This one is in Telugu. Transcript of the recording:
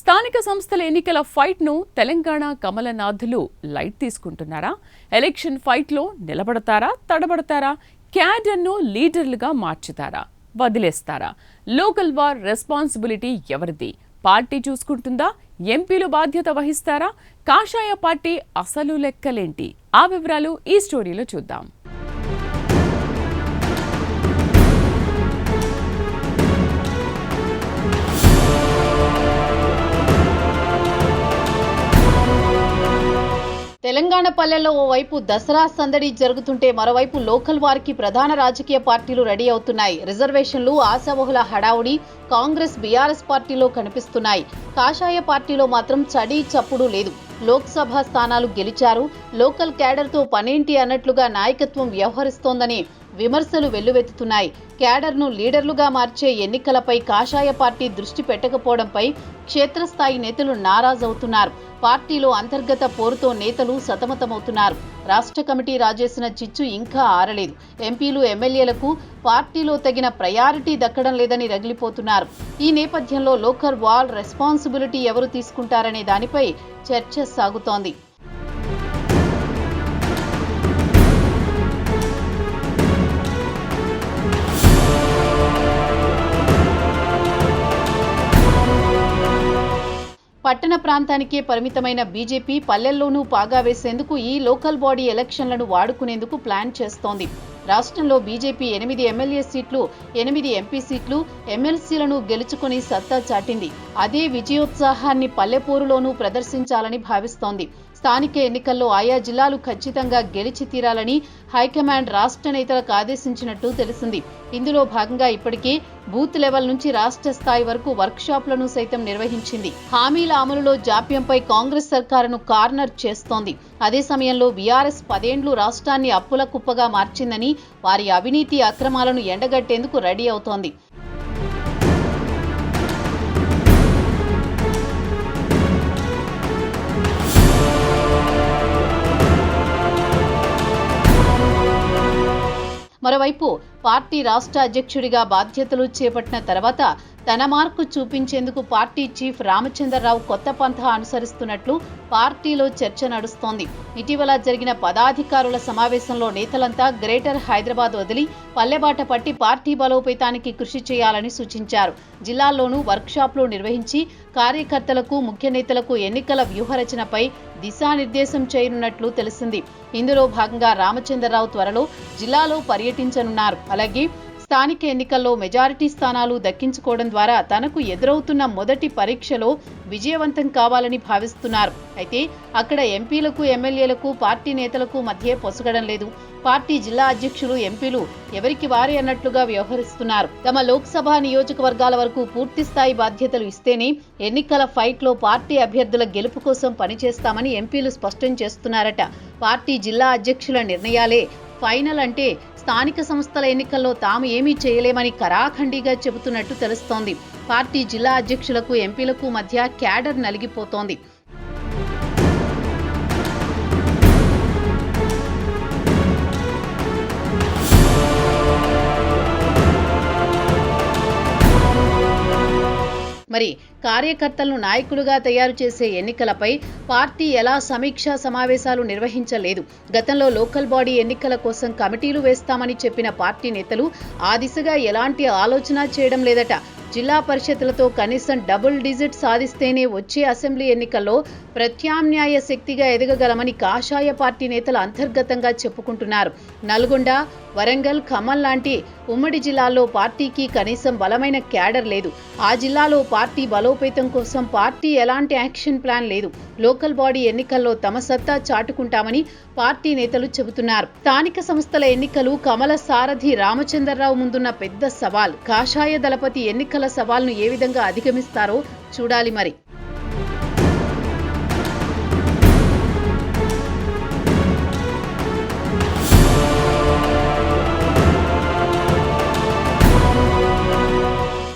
స్థానిక సంస్థల ఎన్నికల ఫైట్ను తెలంగాణ కమలనాథులు లైట్ తీసుకుంటున్నారా? ఎలక్షన్ ఫైట్లో నిలబడతారా తడబడతారా? క్యాడర్ను లీడర్లుగా మార్చుతారా? వదిలేస్తారా? లోకల్ వార్ రెస్పాన్సిబిలిటీ ఎవరిది? పార్టీ చూసుకుంటుందా? ఎంపీలు బాధ్యత వహిస్తారా? కాషాయ పార్టీ అసలు లెక్కలేంటి? ఆ వివరాలు ఈ స్టోరీలో చూద్దాం. తెలంగాణ పల్లెల్లో ఓవైపు దసరా సందడి జరుగుతుంటే మరోవైపు లోకల్ వారికి ప్రధాన రాజకీయ పార్టీలు రెడీ అవుతున్నాయి. రిజర్వేషన్లు ఆశావహుల హడావుడి కాంగ్రెస్ బీఆర్ఎస్ పార్టీలో కనిపిస్తున్నాయి. కాషాయ పార్టీలో మాత్రం చడి చప్పుడు లేదు. లోక్సభ స్థానాలు గెలిచారు. లోకల్ క్యాడర్తో పనేంటి అన్నట్లుగా నాయకత్వం వ్యవహరిస్తోందని విమర్శలు వెల్లువెత్తుతున్నాయి. క్యాడర్ను లీడర్లుగా మార్చే ఎన్నికలపై కాషాయ పార్టీ దృష్టి పెట్టకపోవడంపై క్షేత్రస్థాయి నేతలు నారాజవుతున్నారు. పార్టీలో అంతర్గత పోరుతో నేతలు సతమతమవుతున్నారు. రాష్ట్ర కమిటీ రాజేసిన చిచ్చు ఇంకా ఆరలేదు. ఎంపీలు ఎమ్మెల్యేలకు పార్టీలో తగిన ప్రయారిటీ దక్కడం లేదని రగిలిపోతున్నారు. ఈ నేపథ్యంలో లోకల్ వాల్ రెస్పాన్సిబిలిటీ ఎవరు తీసుకుంటారనే దానిపై చర్చ సాగుతోంది. పట్టణ ప్రాంతానికే పరిమితమైన బీజేపీ పల్లెల్లోనూ పాగా వేసేందుకు ఈ లోకల్ బాడీ ఎలక్షన్లను వాడుకునేందుకు ప్లాన్ చేస్తోంది. రాష్ట్రంలో బీజేపీ ఎనిమిది ఎమ్మెల్యే సీట్లు ఎనిమిది ఎంపీ సీట్లు ఎమ్మెల్సీలను గెలుచుకుని సత్తా చాటింది. అదే విజయోత్సాహాన్ని పల్లెపోరులోనూ ప్రదర్శించాలని భావిస్తోంది. స్థానిక ఎన్నికల్లో ఆయా జిల్లాలు ఖచ్చితంగా గెలిచి తీరాలని హైకమాండ్ రాష్ట్ర నేతలకు ఆదేశించినట్టు తెలిసింది. ఇందులో భాగంగా ఇప్పటికే బూత్ లెవెల్ నుంచి రాష్ట్ర స్థాయి వరకు వర్క్షాప్లను సైతం నిర్వహించింది. హామీల అమలులో జాప్యంపై కాంగ్రెస్ సర్కారును కార్నర్ చేస్తోంది. అదే సమయంలో బీఆర్ఎస్ పదేండ్లు రాష్ట్రాన్ని అప్పుల కుప్పగా మార్చిందని వారి అవినీతి అక్రమాలను ఎండగట్టేందుకు రెడీ అవుతోంది. మరోవైపు పార్టీ రాష్ట్ర అధ్యక్షుడిగా బాధ్యతలు చేపట్టిన తర్వాత తన మార్కు చూపించేందుకు పార్టీ చీఫ్ రామచంద్రరావు కొత్త పంథా అనుసరిస్తున్నట్లు పార్టీలో చర్చ నడుస్తోంది. ఇటీవల జరిగిన పదాధికారుల సమావేశంలో నేతలంతా గ్రేటర్ హైదరాబాద్ వదిలి పల్లెబాట పట్టి పార్టీ బలోపేతానికి కృషి చేయాలని సూచించారు. జిల్లాల్లోనూ వర్క్షాప్లు నిర్వహించి కార్యకర్తలకు ముఖ్య నేతలకు ఎన్నికల వ్యూహరచనపై దిశానిర్దేశం చేయనున్నట్లు తెలిసింది. ఇందులో భాగంగా రామచంద్రరావు త్వరలో జిల్లాలో పర్యటించనున్నారు. అలాగే స్థానిక ఎన్నికల్లో మెజారిటీ స్థానాలు దక్కించుకోవడం ద్వారా తనకు ఎదురవుతున్న మొదటి పరీక్షలో విజయవంతం కావాలని భావిస్తున్నారు. అయితే అక్కడ ఎంపీలకు ఎమ్మెల్యేలకు పార్టీ నేతలకు మధ్య పొసగడం లేదు. పార్టీ జిల్లా అధ్యక్షులు ఎంపీలు ఎవరికి వారే అన్నట్లుగా వ్యవహరిస్తున్నారు. తమ లోక్సభ నియోజకవర్గాల వరకు పూర్తి స్థాయి బాధ్యతలు ఇస్తేనే ఎన్నికల ఫైట్లో పార్టీ అభ్యర్థుల గెలుపు కోసం పనిచేస్తామని ఎంపీలు స్పష్టం చేస్తున్నారట. పార్టీ జిల్లా అధ్యక్షుల నిర్ణయాలే ఫైనల్ అంటే స్థానిక సంస్థల ఎన్నికల్లో తాము ఏమీ చేయలేమని కరాఖండిగా చెబుతున్నట్టు తెలుస్తోంది. పార్టీ జిల్లా అధ్యక్షులకు ఎంపీలకు మధ్య క్యాడర్ నలిగిపోతోంది. మరి కార్యకర్తలను నాయకులుగా తయారు చేసే ఎన్నికలపై పార్టీ ఎలా సమీక్షా సమావేశాలు నిర్వహించలేదు. గతంలో లోకల్ బాడీ ఎన్నికల కోసం కమిటీలు వేస్తామని చెప్పిన పార్టీ నేతలు ఆ దిశగా ఎలాంటి ఆలోచన చేయడం లేదట. జిల్లా పరిషత్లతో కనీసం డబుల్ డిజిట్ సాధిస్తేనే వచ్చే అసెంబ్లీ ఎన్నికల్లో ప్రత్యామ్నాయ శక్తిగా ఎదగగలమని కాషాయ పార్టీ నేతలు అంతర్గతంగా చెప్పుకుంటున్నారు. నల్గొండ వరంగల్ ఖమ్మం లాంటి ఉమ్మడి జిల్లాల్లో పార్టీకి కనీసం బలమైన క్యాడర్ లేదు. ఆ జిల్లాలో పార్టీ బలోపేతం కోసం పార్టీ ఎలాంటి యాక్షన్ ప్లాన్ లేదు. లోకల్ బాడీ ఎన్నికల్లో తమ సత్తా చాటుకుంటామని పార్టీ నేతలు చెబుతున్నారు. స్థానిక సంస్థల ఎన్నికలు కమల సారథి రామచంద్రరావు ముందున్న పెద్ద సవాల్. కాషాయ దళపతి శాఖల సవాల్ను ఏ విధంగా అధిగమిస్తారో చూడాలి మరి.